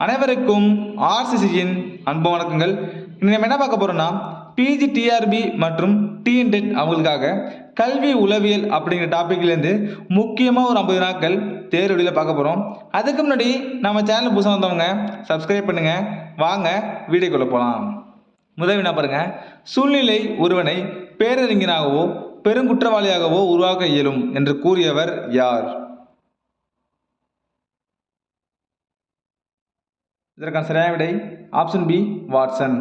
அனைவருக்கும் ஆர்சிசியின் அன்பு வணக்கங்கள். இன்னைக்கு நம்ம என்ன பார்க்க போறோம்னா பிஜி டிஆர்பி மற்றும் டிஎன்டெட் அவங்களுக்காக கல்வி உளவியல் அப்படிங்கிற டாப்பிக்லேருந்து முக்கியமாக ஒரு ஐம்பது நாட்கள் தேர்வெளியில் பார்க்க போகிறோம் அதுக்கு முன்னாடி நம்ம சேனல் புதுசாக வந்தவங்க சப்ஸ்கிரைப் பண்ணுங்கள் வாங்க வீடியோக்குள்ளே போகலாம் முதல் என்ன பாருங்கள் சூழ்நிலை ஒருவனை பேரறிஞனாகவோ பெருங்குற்றவாளியாகவோ உருவாக்க இயலும் என்று கூறியவர் யார்? இதற்கான சரியான விடை ஆப்ஷன் பி வாட்சன்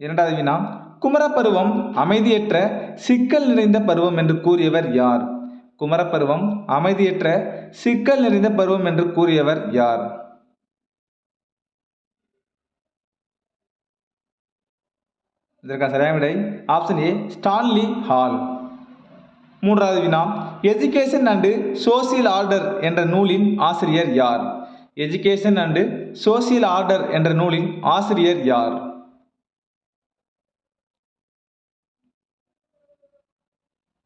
இரண்டாவது வினா குமரப்பருவம் அமைதியற்ற சிக்கல் நிறைந்த பருவம் என்று கூறியவர் யார்? குமரப்பருவம் அமைதியற்ற சிக்கல் நிறைந்த பருவம் என்று கூறியவர் யார்? இதற்கான சரியான விடை ஆப்ஷன் ஏ ஸ்டான்லி ஹால் மூன்றாவது வினா எஜுகேஷன் அண்டு சோசியல் ஆர்டர் என்ற நூலின் ஆசிரியர் யார்? எஜுகேஷன் அண்டு சோசியல் ஆர்டர் என்ற நூலின் ஆசிரியர் யார்?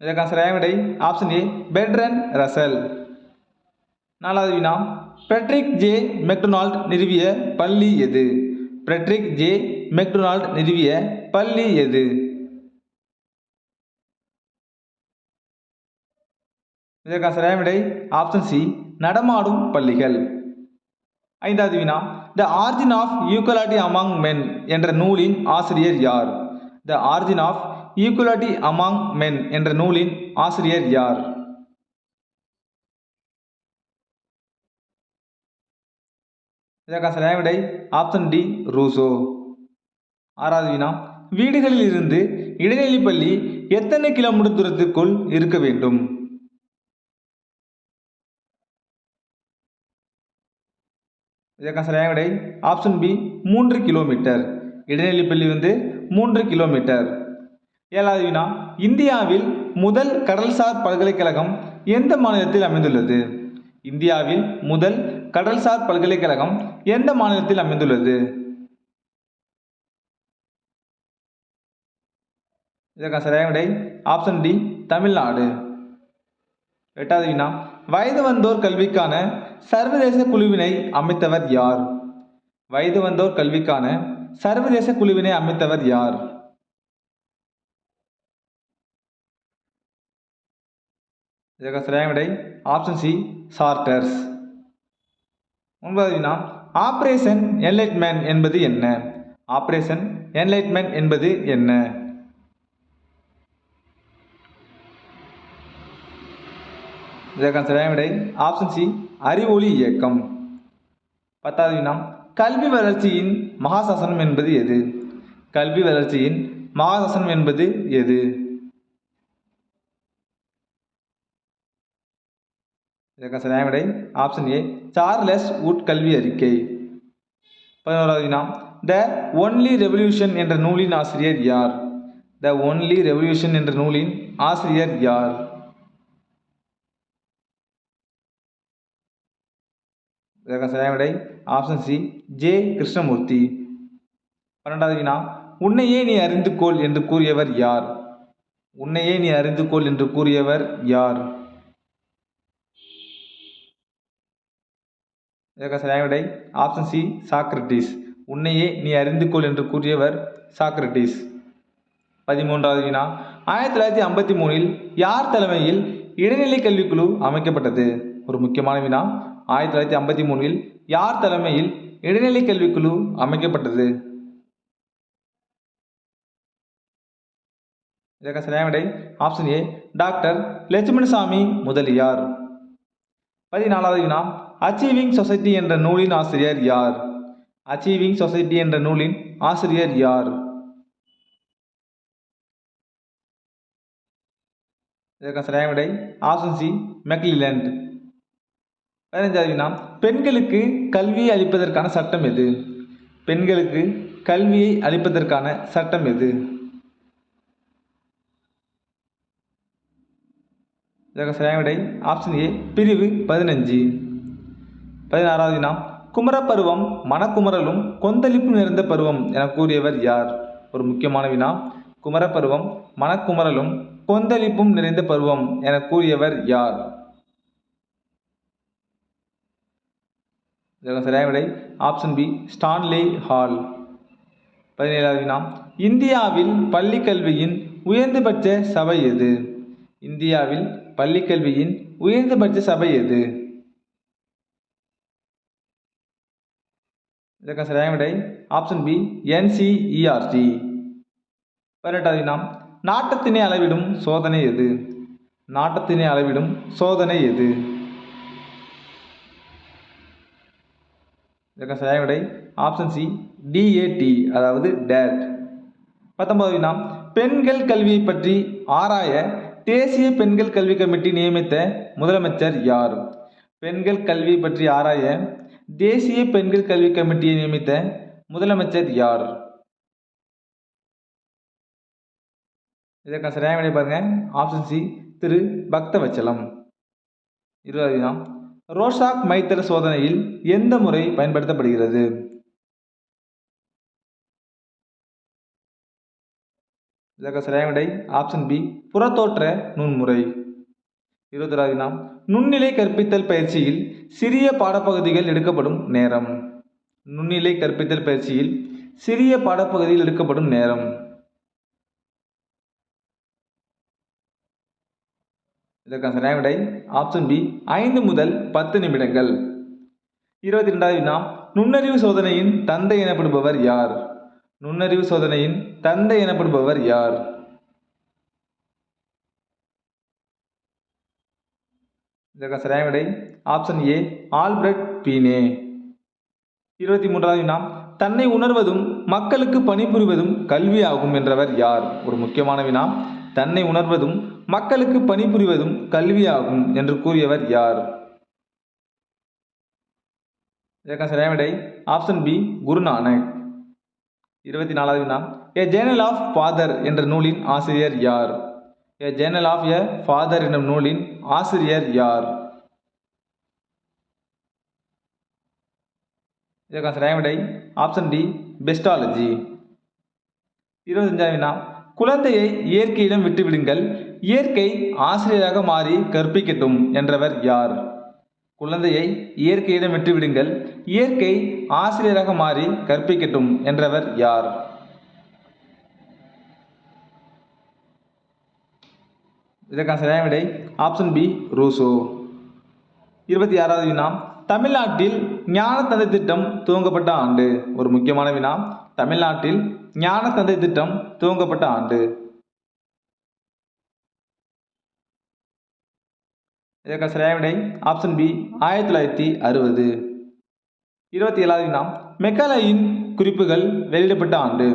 இதற்கான சரியான விடை ஆப்ஷன் ஏ பெட்ரன் ரசல் நாலாவது வினா பெட்ரிக் ஜே மெக்டொனால்ட் நிறுவிய பள்ளி எது? பெட்ரிக் ஜே மெக்டொனால்ட் நிறுவிய பள்ளி எது? இதற்கான சரியான விடை ஆப்ஷன் சி நடமாடும் பள்ளிகள். ஐந்தாவது வினா. The origin of equality among men என்ற நூலின் ஆசிரியர் யார்? The origin of equality among men என்ற நூலின் ஆசிரியர் யார்? இதற்கான சரியான விடை ஆப்ஷன் டி. ரூசோ. ஆறாவது வினா. வீடுகளில் இருந்து இடைநிலைப் பள்ளி எத்தனை கிலோமீட்டர் தூரத்திற்குள் இருக்க வேண்டும்? இதற்கான சரியான விடை ஆப்ஷன் பி மூன்று கிலோமீட்டர் இடைநிலைப்பள்ளி வந்து மூன்று கிலோமீட்டர் ஏழாவது வினா இந்தியாவில் முதல் கடல்சார் பல்கலைக்கழகம் எந்த மாநிலத்தில் அமைந்துள்ளது? இந்தியாவில் முதல் கடல்சார் பல்கலைக்கழகம் எந்த மாநிலத்தில் அமைந்துள்ளது? இதற்கான சரியான விடை ஆப்ஷன் டி தமிழ்நாடு. எட்டாவது வினா வயது வந்தோர் கல்விக்கான சர்வதேச குழுவினை அமைத்தவர் யார்? வயது வந்தோர் கல்விக்கான சர்வதேச குழுவினை அமைத்தவர் யார்? இதற்கு சரியான விடை ஆப்ஷன் சி சார்ட்டர்ஸ் ஒன்பதாவது வினா ஆப்ரேஷன் என்லைட்மென்ட் என்பது என்ன? ஆப்ரேஷன் என்லைட்மென்ட் என்பது என்ன? இதற்கான சரியான விடை ஆப்ஷன் சி அறிவொளி இயக்கம். பத்தாவது வினம் கல்வி வளர்ச்சியின் மகாசாசனம் என்பது எது? கல்வி வளர்ச்சியின் மகாசாசனம் என்பது எது? இதற்கான சரியான விடை ஆப்ஷன் ஏ சார்லஸ் உட் கல்வி அறிக்கை. பதினோராவது வினா த ஒன்லி ரெவல்யூஷன் என்ற நூலின் ஆசிரியர் யார்? த ஒன்லி ரெவல்யூஷன் என்ற நூலின் ஆசிரியர் யார்? இதற்கான சரியான விடை ஆப்ஷன் சி ஜே கிருஷ்ணமூர்த்தி. பன்னெண்டாவது வினா உன்னையே நீ அறிந்து கொள் என்று கூறியவர் யார்? உன்னையே நீ அறிந்து கொள் என்று கூறியவர் யார்? இதற்கான சரியான விடை ஆப்ஷன் சி சாக்ரட்டிஸ் உன்னையே நீ அறிந்து கொள் என்று கூறியவர் சாக்ரட்டிஸ் பதிமூன்றாவது வினா ஆயிரத்தி தொள்ளாயிரத்தி ஐம்பத்தி மூணில் யார் தலைமையில் இடைநிலை கல்விக்குழு அமைக்கப்பட்டது? ஒரு முக்கியமான வினா ஆயிரத்தி தொள்ளாயிரத்தி ஐம்பத்தி மூணில் யார் தலைமையில் இடைநிலை கல்விக்குழு அமைக்கப்பட்டது? இதற்கு சரியான விடை option A doctor Lakshmanaswami Mudaliar. பதினாலாவது வினா அச்சீவிங் சொசைட்டி என்ற நூலின் ஆசிரியர் யார்? அச்சீவிங் சொசைட்டி என்ற நூலின் ஆசிரியர் யார்? இதற்கான சரியான விடை ஆப்ஷன் சி மெக்லிலண்ட் பதினஞ்சாவது வினா பெண்களுக்கு கல்வியை அளிப்பதற்கான சட்டம் எது? பெண்களுக்கு கல்வியை அளிப்பதற்கான சட்டம் எது? இதற்கு சரியான விடை ஆப்ஷன் ஏ பிரிவு பதினஞ்சு. பதினாறாவது வினா குமரப்பருவம் மனக்குமரலும் கொந்தளிப்பும் நிறைந்த பருவம் என கூறியவர் யார்? ஒரு முக்கியமான வினா குமரப்பருவம் மனக்குமரலும் கொந்தளிப்பும் நிறைந்த பருவம் என கூறியவர் யார்? இதற்கு சரியான விடை. ஆப்ஷன் பி ஸ்டான்லி ஹால் பதினேழாவது வினா இந்தியாவில் பள்ளி கல்வியின் உயர்ந்தபட்ச சபை எது? இந்தியாவில் பள்ளி கல்வியின் உயர்ந்தபட்ச சபை எது? இதற்கு சரியான விடை. ஆப்ஷன் பி என்சிஇஆர்டி பதினெட்டாவது வினா நாட்டத்தினை அளவிடும் சோதனை எது? நாட்டத்தினை அளவிடும் சோதனை எது? இதற்கான சரியான விடை option C D A T அதாவது டேட் பத்தொன்பது வினா பெண்கள் கல்வியை பற்றி ஆராய தேசிய பெண்கள் கல்வி கமிட்டி நியமித்த முதலமைச்சர் யார்? பெண்கள் கல்வி பற்றி ஆராய தேசிய பெண்கள் கல்வி கமிட்டியை நியமித்த முதலமைச்சர் யார்? இதற்கான சரியான விடை பாருங்க. ஆப்ஷன் சி திரு பக்தவச்சலம். இருபதாவது வினா ரோஷாக் மைத்தர் சோதனையில் எந்த முறை பயன்படுத்தப்படுகிறது? இதற்கு சரியான விடை ஆப்ஷன் பி புறத்தோற்ற நுண்முறை. இருபத்தொராவது நாம் நுண்ணிலை கற்பித்தல் பயிற்சியில் சிறிய பாடப்பகுதிகள் எடுக்கப்படும் நேரம். நுண்ணிலை கற்பித்தல் பயிற்சியில் சிறிய பாடப்பகுதியில் எடுக்கப்படும் நேரம். இதற்கான சரியான விடை ஆப்ஷன் பி ஐந்து முதல் பத்து நிமிடங்கள். இருபத்தி ரெண்டாவது வினா நுண்ணறிவு சோதனையின் தந்தை எனப்படுபவர் யார்? நுண்ணறிவு சோதனையின் தந்தை எனப்படுபவர் யார்? இதற்கான சரியான விடை ஆப்ஷன் ஏ ஆல்பிரட் பீனே. இருபத்தி மூன்றாவது வினா தன்னை உணர்வதும் மக்களுக்கு பணிபுரிவதும் கல்வி ஆகும் என்றவர் யார்? ஒரு முக்கியமான வினா தன்னை உணர்வதும் மக்களுக்கு பணிபுரிவதும் கல்வியாகும் என்று கூறியவர் யார்? இதற்கான சரியான விடை ஆப்ஷன் பி குருநானக். இருபத்தி நாலாவது வினா ஏ ஜேர்னல் ஆஃப் ஃபாதர் என்ற நூலின் ஆசிரியர் யார்? A journal of a father என்ற நூலின் ஆசிரியர் யார்? இதற்கான சரியான விடை ஆப்ஷன் டி பெஸ்டாலஜி இருபத்தஞ்சாவது வினா குழந்தையை இயற்கையிடம் விட்டுவிடுங்கள். இயற்கை ஆசிரியராக மாறி கற்பிக்கட்டும் என்றவர் யார்? குழந்தையை இயற்கையிடம் விட்டுவிடுங்கள். இயற்கை ஆசிரியராக மாறி கற்பிக்கட்டும் என்றவர் யார்? இதற்கான சரியான விடை ஆப்ஷன் பி ரூசோ. இருபத்தி ஆறாவது வினா தமிழ்நாட்டில் ஞான தந்தை திட்டம் துவங்கப்பட்ட ஆண்டு. ஒரு முக்கியமான வினா. தமிழ்நாட்டில் ஞான தந்தை திட்டம் துவங்கப்பட்ட ஆண்டு. இதற்கான சரியான விடை. ஆப்ஷன் பி ஆயிரத்தி தொள்ளாயிரத்தி அறுபது. இருபத்தி ஏழாவது வினா. மெக்காலையின் குறிப்புகள் வெளியிடப்பட்ட ஆண்டு.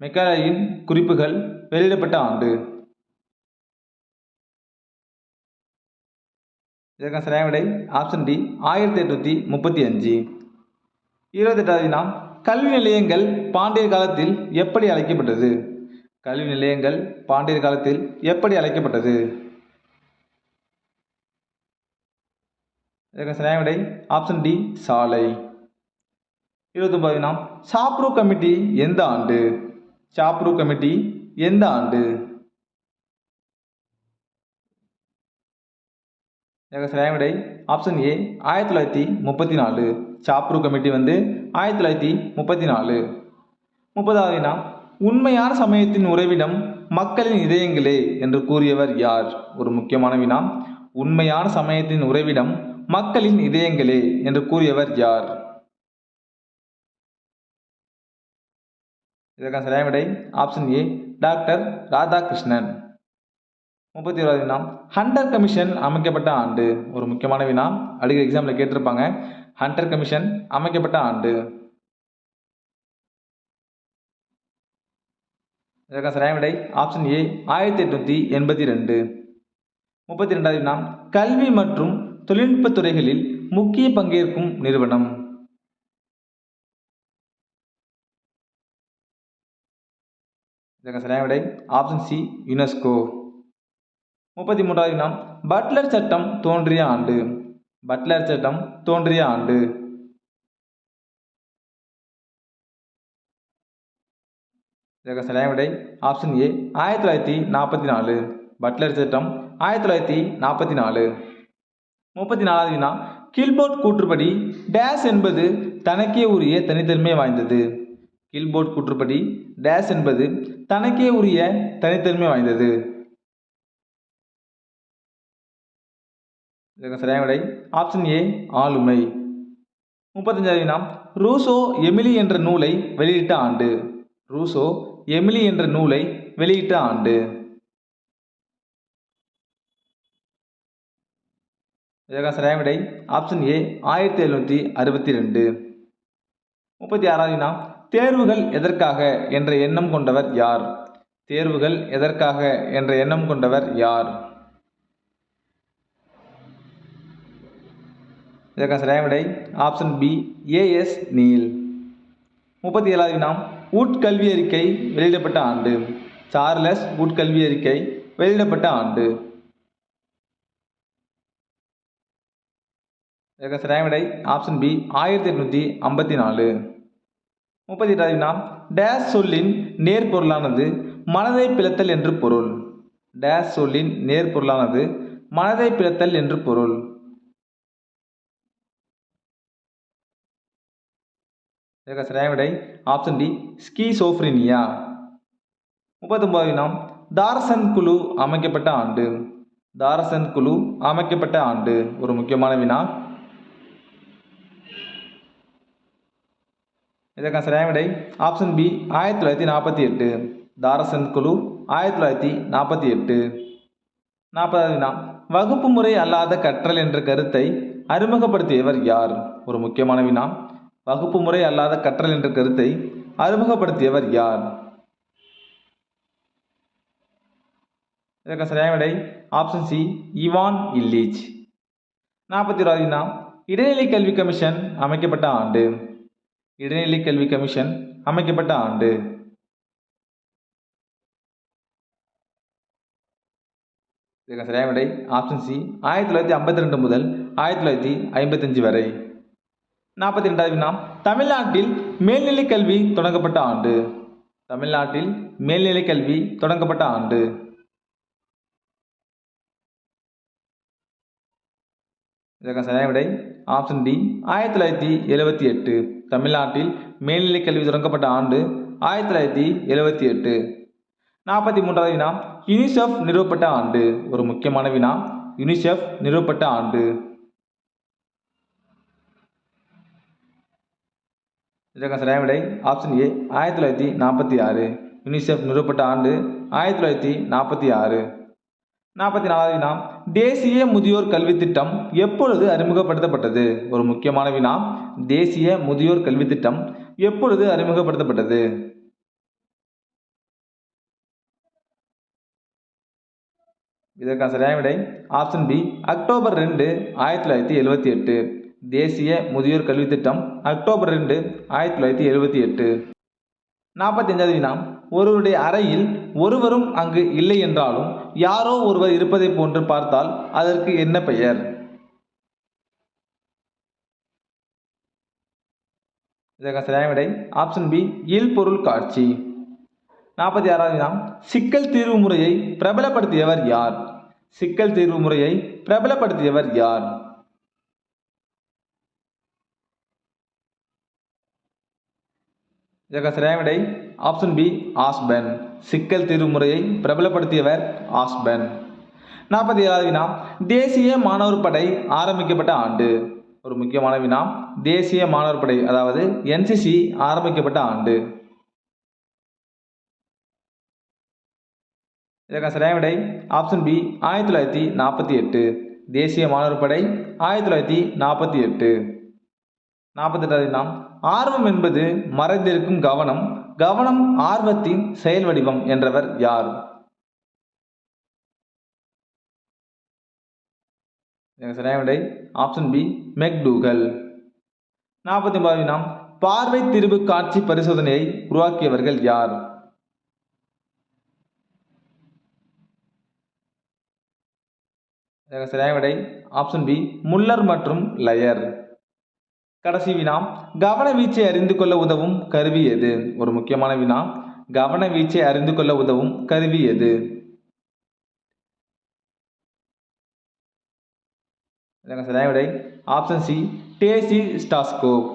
மெக்காலையின் குறிப்புகள் வெளியிடப்பட்ட ஆண்டு. இதற்கான சரியான விடை ஆப்ஷன் டி ஆயிரத்தி எட்நூற்றி முப்பத்தி அஞ்சு. இருபத்தெட்டாவது நாம் கல்வி நிலையங்கள் பாண்டியர் காலத்தில் எப்படி அழைக்கப்பட்டது? கல்வி நிலையங்கள் பாண்டியர் காலத்தில் எப்படி அழைக்கப்பட்டது? இதற்கான சரியான விடை ஆப்ஷன் டி சாலை. இருபத்தொன்பது நாம் சாப்ரூ கமிட்டி எந்த ஆண்டு? சாப்ரூ கமிட்டி எந்த ஆண்டு? சரியான விடை ஆப்ஷன் ஏ ஆயிரத்தி தொள்ளாயிரத்தி முப்பத்தி நாலு. சாப்ரூ கமிட்டி வந்து ஆயிரத்தி தொள்ளாயிரத்தி முப்பத்தி நாலு. முப்பதாவது வினா உண்மையான சமயத்தின் உறைவிடம் மக்களின் இதயங்களே என்று கூறியவர் யார்? ஒரு முக்கியமான வினா உண்மையான சமயத்தின் உறைவிடம் மக்களின் இதயங்களே என்று கூறியவர் யார்? இதற்கான சரியான விடை ஆப்ஷன் ஏ டாக்டர் ராதாகிருஷ்ணன். முப்பத்தி ஓராவது வினா ஹண்டர் கமிஷன் அமைக்கப்பட்ட ஆண்டு. ஒரு முக்கியமான வினா அடிக்கடி எக்ஸாமில் கேட்டிருப்பாங்க. ஹண்டர் கமிஷன் அமைக்கப்பட்ட ஆண்டு. இதற்கான சரியான விடை ஆப்ஷன் ஏ ஆயிரத்தி எட்நூற்றி எண்பத்தி ரெண்டு முப்பத்தி ரெண்டாவது வினா கல்வி மற்றும் தொழில்நுட்ப துறைகளில் முக்கிய பங்கேற்கும் நிறுவனம். இதற்கான சரியான விடை ஆப்ஷன் சி யுனெஸ்கோ முப்பத்தி மூன்றாவது வினா பட்லர் சட்டம் தோன்றிய ஆண்டு. பட்லர் சட்டம் தோன்றிய ஆண்டு. இதற்கு சரியான விடை ஆப்ஷன் ஏ ஆயிரத்தி தொள்ளாயிரத்தி நாற்பத்தி நாலு. பட்லர் சட்டம் ஆயிரத்தி தொள்ளாயிரத்தி நாற்பத்தி நாலு. முப்பத்தி நாலாவது வினா கில்போர்ட் கூற்றுப்படி டேஸ் என்பது தனக்கே உரிய தனித்தன்மை வாய்ந்தது. கில்போர்ட் கூற்றுப்படி டேஸ் என்பது தனக்கே உரிய தனித்தன்மை வாய்ந்தது. இதற்கு சரியான விடை. ஆப்ஷன் ஏ ஆளுமை. முப்பத்தஞ்சாவது வினா. ரூசோ எமிலி என்ற நூலை வெளியிட்ட ஆண்டு. ரூசோ எமிலி என்ற நூலை வெளியிட்ட ஆண்டு. இதற்கான சரியான விடை. ஆப்ஷன் ஏ ஆயிரத்தி எழுநூற்றி அறுபத்தி ரெண்டு. முப்பத்தி ஆறாவது வினா. தேர்வுகள் எதற்காக என்ற எண்ணம் கொண்டவர் யார்? தேர்வுகள் எதற்காக என்ற எண்ணம் கொண்டவர் யார்? இதற்கான சரியான விடை ஆப்ஷன் பி ஏஎஸ் நீல். முப்பத்தி ஏழாவது வினாம் உட்கல்வி அறிக்கை வெளியிடப்பட்ட ஆண்டு. சார்லஸ் உட்கல்வி அறிக்கை வெளியிடப்பட்ட ஆண்டு. இதற்கு சரியான விடை ஆப்ஷன் பி ஆயிரத்தி எட்நூற்றி ஐம்பத்தி நாலு. முப்பத்தி எட்டாவது வினா டேஸ் சொல்லின் நேர்பொருளானது மனதை பிளத்தல் என்று பொருள். டேஸ் சொல்லின் நேர்பொருளானது மனதை பிளத்தல் என்று பொருள். இதற்கு சரியான விடை ஆப்ஷன் டி ஸ்கீசோஃப்ரினியா முப்பத்தொன்பதாவது வினா தாரசன் குழு அமைக்கப்பட்ட ஆண்டு. தாரசன் குழு அமைக்கப்பட்ட ஆண்டு. ஒரு முக்கியமான வினா. இதற்கான சரியான விடை ஆப்ஷன் பி ஆயிரத்தி தொள்ளாயிரத்தி நாற்பத்தி எட்டு. தாரசந்த் குழு ஆயிரத்தி தொள்ளாயிரத்தி நாற்பத்தி எட்டு. நாற்பதாவது வினா வகுப்பு முறை அல்லாத கற்றல் என்ற கருத்தை அறிமுகப்படுத்தியவர் யார்? ஒரு முக்கியமான வினா. வகுப்பு முறை அல்லாத கற்றல் என்ற கருத்தை அறிமுகப்படுத்தியவர் யார்? இதற்கு சரியான விடை ஆப்ஷன் சி இவான் இல்லீச் நாற்பத்தி ஓராவது இடைநிலை கல்வி கமிஷன் அமைக்கப்பட்ட ஆண்டு. இடைநிலை கல்வி கமிஷன் அமைக்கப்பட்ட ஆண்டு. இதற்கு சரியான விடை ஆப்ஷன் சி ஆயிரத்தி தொள்ளாயிரத்தி ஐம்பத்தி ரெண்டு முதல் ஆயிரத்தி தொள்ளாயிரத்தி ஐம்பத்தஞ்சு வரை. நாற்பத்தி ரெண்டாவது வினா தமிழ்நாட்டில் மேல்நிலை கல்வி தொடங்கப்பட்ட ஆண்டு. தமிழ்நாட்டில் மேல்நிலை கல்வி தொடங்கப்பட்ட ஆண்டு. இதற்கான சரியான விடை ஆப்ஷன் டி ஆயிரத்தி தொள்ளாயிரத்தி எழுபத்தி எட்டு. தமிழ்நாட்டில் மேல்நிலை கல்வி தொடங்கப்பட்ட ஆண்டு ஆயிரத்தி தொள்ளாயிரத்தி எழுபத்தி எட்டு. நாற்பத்தி மூன்றாவது வினா யூனிசெஃப் நிறுவப்பட்ட ஆண்டு. ஒரு முக்கியமான வினா யூனிசெஃப் நிறுவப்பட்ட ஆண்டு. இதற்கான சரியான விடை ஆப்ஷன் ஏ ஆயிரத்தி தொள்ளாயிரத்தி நாற்பத்தி ஆறு. யுனிசெஃப் நிறுவப்பட்ட ஆண்டு ஆயிரத்தி தொள்ளாயிரத்தி நாற்பத்தி ஆறு. நாற்பத்தி நாலாவது வினா தேசிய முதியோர் கல்வி திட்டம் எப்பொழுது அறிமுகப்படுத்தப்பட்டது? ஒரு முக்கியமான வினா தேசிய முதியோர் கல்வி திட்டம் எப்பொழுது அறிமுகப்படுத்தப்பட்டது? இதற்கான சரியான விடை ஆப்ஷன் பி அக்டோபர் ரெண்டு ஆயிரத்தி தொள்ளாயிரத்தி எழுபத்தி எட்டு. தேசிய முதியோர் கல்வி திட்டம் அக்டோபர் ரெண்டு ஆயிரத்தி தொள்ளாயிரத்தி எழுபத்தி எட்டு. நாற்பத்தஞ்சாவது வினா ஒருவருடைய அறையில் ஒருவரும் அங்கு இல்லை என்றாலும் யாரோ ஒருவர் இருப்பதை போன்று பார்த்தால் அதற்கு என்ன பெயர்? இதற்கு சரியான விடை ஆப்ஷன் பி இல்பொருள் காட்சி. நாற்பத்தி ஆறாவது வினா சிக்கல் தீர்வு முறையை பிரபலப்படுத்தியவர் யார்? சிக்கல் தீர்வு முறையை பிரபலப்படுத்தியவர் யார்? இதற்கு சரியான விடை ஆப்ஷன் பி ஆஸ்பென் சிக்கல் தீர்வு முறையை பிரபலப்படுத்தியவர் ஆஸ்பென் நாற்பத்தி ஏழாவது வினா தேசிய மாணவர் படை ஆரம்பிக்கப்பட்ட ஆண்டு. ஒரு முக்கியமான வினா தேசிய மாணவர் படை அதாவது என்சிசி ஆரம்பிக்கப்பட்ட ஆண்டு. இதற்கான சரியான விடை ஆப்ஷன் பி ஆயிரத்தி தொள்ளாயிரத்தி நாற்பத்தி எட்டு. தேசிய மாணவர் படை ஆயிரத்தி தொள்ளாயிரத்தி நாற்பத்தி எட்டு. நாற்பத்தெட்டாவது நாம் ஆர்வம் என்பது மறைந்திருக்கும் கவனம். கவனம் ஆர்வத்தின் செயல் வடிவம் என்றவர் யார்? சரியான விடை ஆப்ஷன் பி மெக்டூகல். நாற்பத்தி ஒன்பதாவது நாம் பார்வை திரிபு காட்சி பரிசோதனையை உருவாக்கியவர்கள் யார்? இதற்கு சரியான விடை ஆப்ஷன் பி முல்லர் மற்றும் லயர். கடைசி வினா. கவன வீச்சை அறிந்து கொள்ள உதவும் கருவி எது? ஒரு முக்கியமான வினா. கவன வீச்சை அறிந்து கொள்ள உதவும் கருவி எது? சரியான விடை ஆப்ஷன் சி டேசி ஸ்டாஸ்கோப்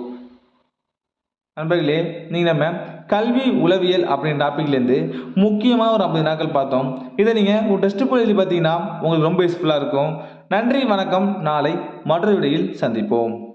நண்பர்களே நீங்கள் நம்ம கல்வி உளவியல் அப்படின்ற டாப்பிக்லேருந்து முக்கியமாக ஒரு ஐம்பது நாட்கள் பார்த்தோம். இதை நீங்கள் ஒரு டெஸ்ட் போய் எழுதி பார்த்தீங்கன்னா உங்களுக்கு ரொம்ப யூஸ்ஃபுல்லாக இருக்கும். நன்றி வணக்கம். நாளை மற்றொரு விடையில் சந்திப்போம்.